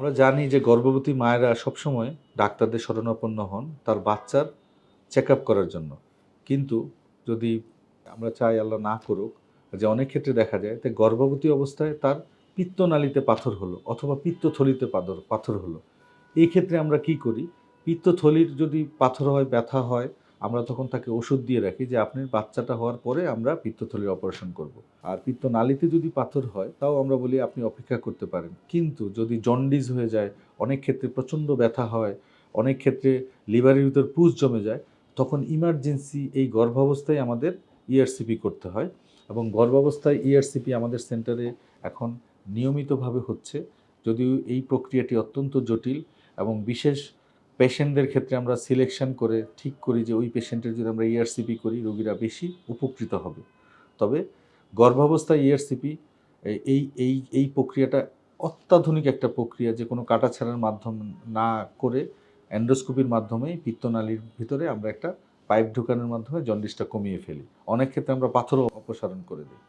আমরা জানি যে গর্ভবতী মায়েরা সবসময় ডাক্তারদের শরণাপন্ন হন তার বাচ্চার চেক করার জন্য। কিন্তু যদি আমরা চাই আল্লাহ না করুক, যে অনেক ক্ষেত্রে দেখা যায় যে গর্ভবতী অবস্থায় তার পিত্তনালীতে পাথর হলো অথবা পিত্তথলিতে পাথর পাথর হলো। এই ক্ষেত্রে আমরা কি করি? পিত্তথলির যদি পাথর হয়, ব্যথা হয় আমরা তখন তাকে ওষুধ দিয়ে রাখি যে আপনার বাচ্চাটা হওয়ার পরে আমরা পিত্তথলির অপারেশন করব। আর পিত্তনালীতে যদি পাথর হয়, তাও আমরা বলি আপনি অপেক্ষা করতে পারেন কিন্তু যদি জন্ডিস হয়ে যায়, অনেক ক্ষেত্রে প্রচণ্ড ব্যথা হয়, অনেক ক্ষেত্রে লিভারের ভিতর পুষ জমে যায়, তখন ইমার্জেন্সি এই গর্ভাবস্থায় আমাদের ইআরসিপি করতে হয় এবং গর্ভাবস্থায় ইআরসিপি আমাদের সেন্টারে এখন নিয়মিতভাবে হচ্ছে যদিও এই প্রক্রিয়াটি অত্যন্ত জটিল এবং বিশেষ পেশেন্টদের ক্ষেত্রে আমরা সিলেকশন করে ঠিক করি যে ওই পেশেন্টের যদি আমরা ইআরসিপি করি, রোগীরা বেশি উপকৃত হবে। তবে গর্ভাবস্থায় ইআরসিপি এই এই এই প্রক্রিয়াটা অত্যাধুনিক একটা প্রক্রিয়া যে কোনো কাটাছাড়ার মাধ্যম না করে অ্যান্ডোস্কোপির মাধ্যমেই পিত্তনালীর ভিতরে আমরা একটা পাইপ ঢোকানোর মাধ্যমে জন্ডিসটা কমিয়ে ফেলি। অনেক ক্ষেত্রে আমরা পাথরও অপসারণ করে দিই।